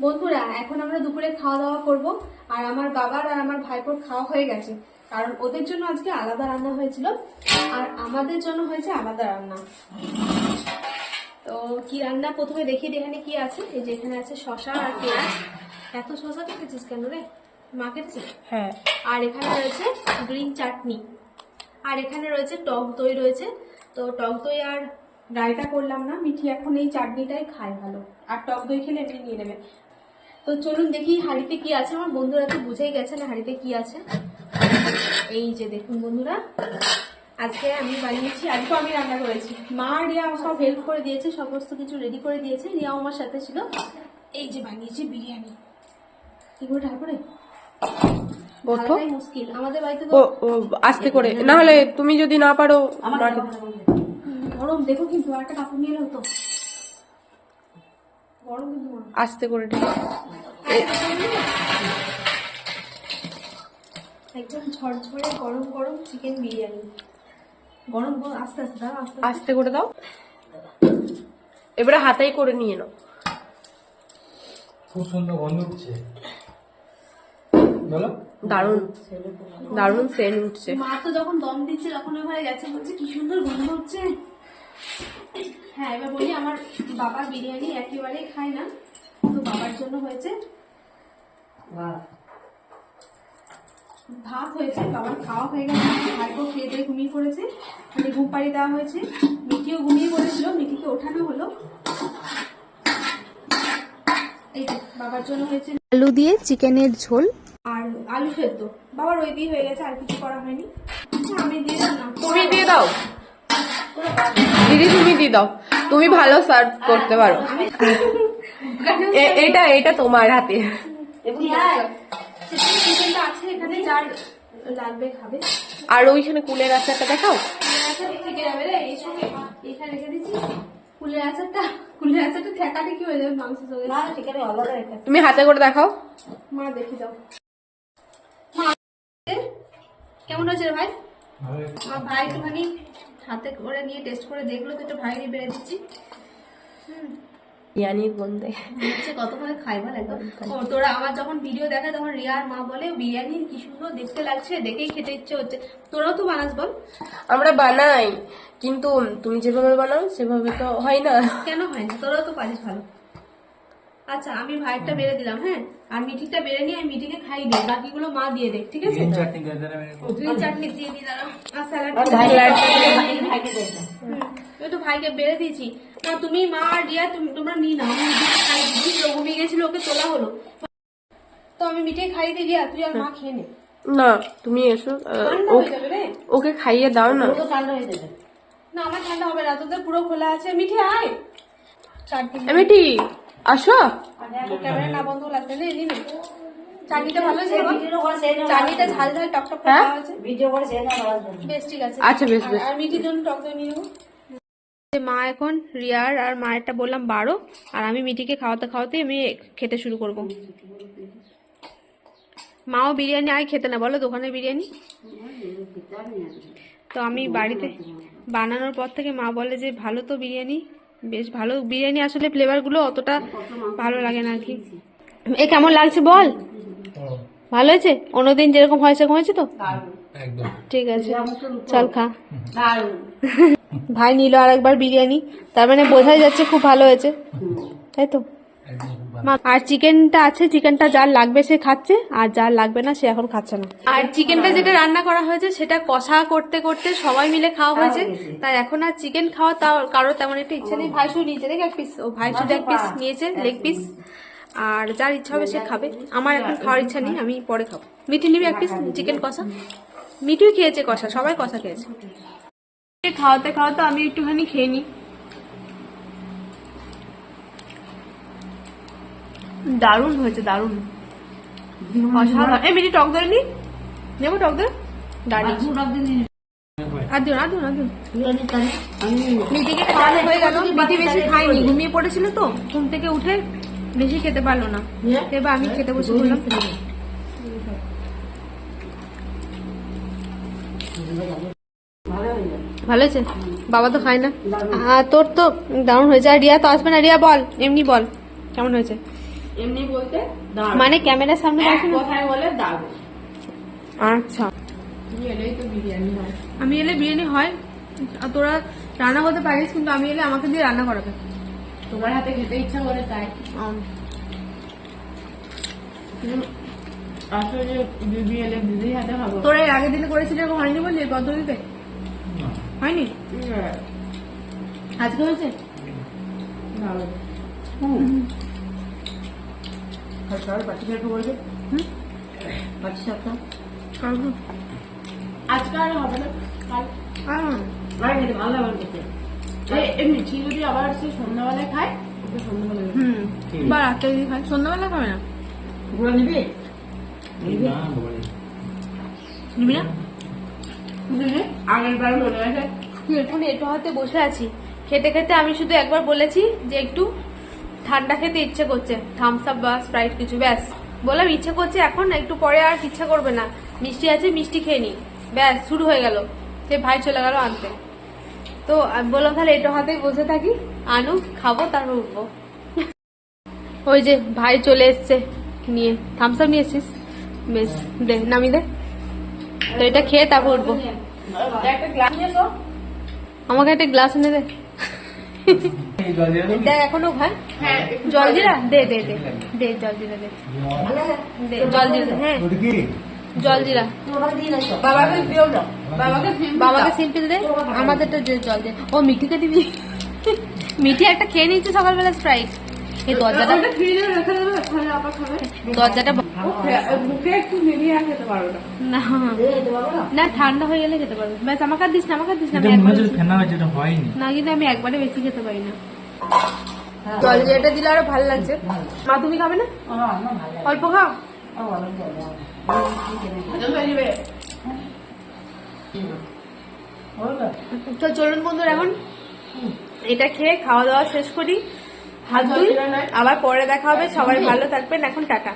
বন্ধুরা এখন আমরা দুপুরে খাওয়া দাওয়া করব। আর আমার বাবার আর আমার ভাইপোর খাওয়া হয়ে গেছে। কারণ ওদের জন্য আজকে আলাদা রান্না হয়েছিল। আর আমাদের জন্য হয়েছে আলাদা রান্না। তো কি রান্না? প্রথমে দিই এখানে কি আছে। এই যে এখানে আছে শশা আর পেঁয়াজ। এত শশা কেটেছিস কেন রে? মা হ্যাঁ। আর এখানে রয়েছে গ্রিন চাটনি। আর এখানে রয়েছে টক দই রয়েছে। তো টক দই আর রায়তা করলাম না। মিঠি এখন এই চাটনিটাই খায় ভালো। আর টক দই খেলে এমনি নিয়ে নেবে। তো চলুন দেখি হাঁড়িতে কি আছে। আমার বন্ধুরা তো বুঝেই গেছেন হাঁড়িতে কি আছে। এই যে দেখুন বন্ধুরা আজকে আমি বানিয়েছি আজকে আমি রান্না করেছি। মা রিয়া সব হেল্প করে দিয়েছে সমস্ত কিছু রেডি করে দিয়েছে। রিয়াও আমার সাথে ছিল। এই যে বানিয়েছি বিরিয়ানি। কি করে তারপরে মুশকিল। আমাদের বাড়িতে তো আস্তে করে। না হলে তুমি যদি না পারো গরম দেখো কিন্তু একটা কাপড় নিয়ে হতো। আস্তে করে ঢেলে। একদম ঝরঝরে গরম গরম চিকেন বিরিয়ানি। গরম গরম আস্তে আস্তে দাও আস্তে আস্তে। করে দাও। এবারে হাতাই করে নিয়ে নাও। খুব সুন্দর গন্ধ উঠছে। বলো। দারুণ। দারুণ সেন্ট উঠছে। মা তো যখন দম দিচ্ছে তখন ওখানে গেছে। বলছে কি সুন্দর গন্ধ হচ্ছে। হ্যাঁ এবার বলি আমার বাবা বিরিয়ানি একেবারেই খায় না তো বাবার জন্য হয়েছে। ভাত হয়েছে বাবার খাওয়া হয়ে গেছে ভাইকেও খেয়ে দিয়ে ঘুমিয়ে পড়েছে। মানে ঘুম পাড়ি দেওয়া হয়েছে। মিঠিও ঘুমিয়ে পড়েছিল মিঠিকে ওঠানো হলো। এই বাবার জন্য হয়েছে। আলু দিয়ে চিকেনের ঝোল। আর আলু সেদ্ধ। বাবার ওই দিয়ে হয়ে গেছে আর কিছু করা হয়নি। আচ্ছা, আমি দিয়ে দাও না। তুমি দিয়ে দাও। দিদি তুমি দিয়ে দাও। তুমি ভালো সার্ভ করতে পারো। এটা এটা তোমার হাতে। চিকেনটা আছে এখানে যার লাগবে খাবে আর ওইখানে কুলের আচারটা দেখাও। তুমি হাতে করে দেখাও। মা দেখে যাও। মা কেমন হয়েছে রে ভাই? ভাই একটুখানি হাতে করে নিয়ে টেস্ট করে দেখল তো একটু ভাই বেড়ে দিচ্ছি। বিরিয়ানির গন্ধে হচ্ছে খাই বল একদম। ও, তোরা আমার যখন ভিডিও দেখায় তখন রিয়ার মা বলে কি সুন্দর দেখতে লাগছে দেখেই খেতে ইচ্ছে হচ্ছে। তোরাও তো বানাস বল। আমরা বানাই কিন্তু তুমি যেভাবে বানাও সেভাবে তো হয় না। কেন হয় না? তোরাও তো পারিস ভালো। আচ্ছা আমি ভাইয়েরটা বেড়ে দিলাম হ্যাঁ? আর মিঠিটা বেড়ে নিয়ে আমি মিঠিকে খাই দিই বাকিগুলো মা দিয়ে দে ঠিক আছে চাটনি দিয়ে দেবে গ্রিন চাটনি দিয়ে দিই দাঁড়াও আর স্যালাড হুম, আমি তো ভাইকে বেড়ে দিয়েছি। না তুমি মা আর রিয়া তুমি তোমরা নিয়ে নাও আমি মিঠিকে খাই দিই। বুঝলো ঘুমিয়ে গেছিল ওকে তোলা হলো। তো আমি মিঠিকে খাই দিই রিয়া তুই আর মা খেয়ে নে। না তুমি এসো ঠান্ডা হয়ে যাবে ওকে খাইয়ে দাও না। না আমার ঠান্ডা হবে না তোদের পুরো খোলা আছে। মিঠি আয়। চাটনি এমিটি আসো। হ্যাঁ? আচ্ছা, বেশ, মা এখন রিয়ার আর মায়েরটা বললাম বারো আর আমি মিটিকে খাওয়াতে খাওয়াতে আমি খেতে শুরু করব। মাও বিরিয়ানি আয় খেতে না বলো দোকানে বিরিয়ানি? তো আমি বাড়িতে বানানোর পর থেকে মা বলে যে ভালো তো বিরিয়ানি বেশ ভালো বিরিয়ানি আসলে ফ্লেভারগুলো অতটা ভালো লাগে না আর কি। এ কেমন লাগছে বল? ভালো হয়েছে? অন্যদিন যেরকম হয় সেরকম হয়েছে তো? ঠিক আছে। চল খা। ভাই নিল আর একবার বিরিয়ানি। তার মানে বোঝাই যাচ্ছে খুব ভালো হয়েছে। তাই তো? আর চিকেনটা আছে চিকেনটা যার লাগবে সে খাচ্ছে আর যার লাগবে না সে এখন খাচ্ছে না। আর চিকেনটা যেটা রান্না করা হয়েছে সেটা কষা করতে করতে সবাই মিলে খাওয়া হয়েছে। তাই এখন আর চিকেন খাওয়া তাও কারও তেমন একটা ইচ্ছে নেই। ভাই শুধু নিয়েছে দেখ এক পিস ও ভাই শুধু এক পিস নিয়েছে লেগ পিস আর যার ইচ্ছা হবে সে খাবে। আমার এখন খাওয়ার ইচ্ছা নেই আমি পরে খাব। মিঠি নিবি এক পিস চিকেন কষা। মিঠুই খেয়েছে কষা সবাই কষা খেয়েছে। খাওয়াতে খাওয়াতে আমি একটুখানি খেয়ে নিই। দারুণ হয়েছে দারুণ। অসাধারণ। এই মিনি টক দই নি? নেব টক দই? দাঁড়িয়ে। আর দিও না দিও না দিও মিটিকে খাওয়ানো হয়ে গেল। মিটি বেশি ঘুমিয়ে পড়েছিল তো ঘুম থেকে উঠে বেশি খেতে পারল না। এবার আমি খেতে বসে বললাম। ভালো হয়েছে বাবা তো খায় না। হ্যাঁ তোর তো দারুণ হয়েছে। আর রিয়া তো আসবে না। রিয়া বল এমনি বল কেমন হয়েছে? এমনি বলতে মানে ক্যামেরার সামনে কথায় বলে দাঁড় আচ্ছা। এলেই তো বিরিয়ানি হয়। আমি এলে বিরিয়ানি হয়। আর তোরা রান্না করতে পারিস কিন্তু আমি এলে আমাকে দিয়ে রান্না করাবে। তোমার হাতে খেতে ইচ্ছা করে তাই। আসলে দিদি এলে দিদির হাতে খাব। তোরা এর আগের দিনে করেছিলি এরকম হয়নি বললি এই পদ্ধতিতে? হয়নি? হ্যাঁ, আজকে হয়েছে? ভালো। আজকে আর হবে না ভালো লাগবে খেতে। এ- এ যদি আবার সে সন্ধ্যাবেলায় খায় সন্ধ্যাবেলায় হুম। বা যদি খাবে না? নিবি? না? আগের বার মনে আছে? এখন এটো হাতে বসে আছি। খেতে খেতে আমি শুধু একবার বলেছি যে একটু ঠান্ডা খেতে ইচ্ছে করছে। থামস আপ বা স্প্রাইট কিছু ব্যাস। বললাম ইচ্ছে করছে এখন একটু পরে আর ইচ্ছা করবে না। মিষ্টি আছে মিষ্টি খেয়ে নি। ব্যাস শুরু হয়ে গেল। সে ভাই চলে গেল আনতে। তো বললাম তাহলে এটো হাতেই বসে থাকি। আনু খাব তারপর উঠবো। ওই যে ভাই চলে এসছে নিয়ে। থামস আপ নিয়ে এসছিস বেশ দে নামি দে। তো এটা খেয়ে তারপর উঠবো। আমাকে একটা গ্লাস এনে দে? দেখ এখনও ভাই? হ্যাঁ। জল জিরা দে দে। দে দে। জল জিরা দে দে জল জিরা দে, হ্যাঁ ওটা জল জিরা বাবাকে বাবাকে বাবাকে সিম্পল দে। আমাদেরটা জল দে। ও মিঠিকে দিবি? মিঠি একটা খেয়ে নিচ্ছে সকালবেলা স্প্রাইট এই দরজাটা ওটা ফ্রিজে রেখে দেবে তাহলে আবার খাবে। দরজাটা মুখে একটু মিলিয়ে আর খেতে পারবে না। না। না? ঠান্ডা হয়ে গেলে খেতে পারবে। ব্যাস আমাকে দিস না আমাকে দিস না মনে কিন্তু আমি একবারে বেশি খেতে পারি না। জল জিরাটা দিলে আরও ভালো লাগছে। মা তুমি খাবে না? অল্প খাও। তো চলুন বন্ধুরা এখন এটা খেয়ে খাওয়া দাওয়া শেষ করি। হাত ধুই আবার পরে দেখা হবে। সবাই ভালো থাকবেন। এখন টাটা।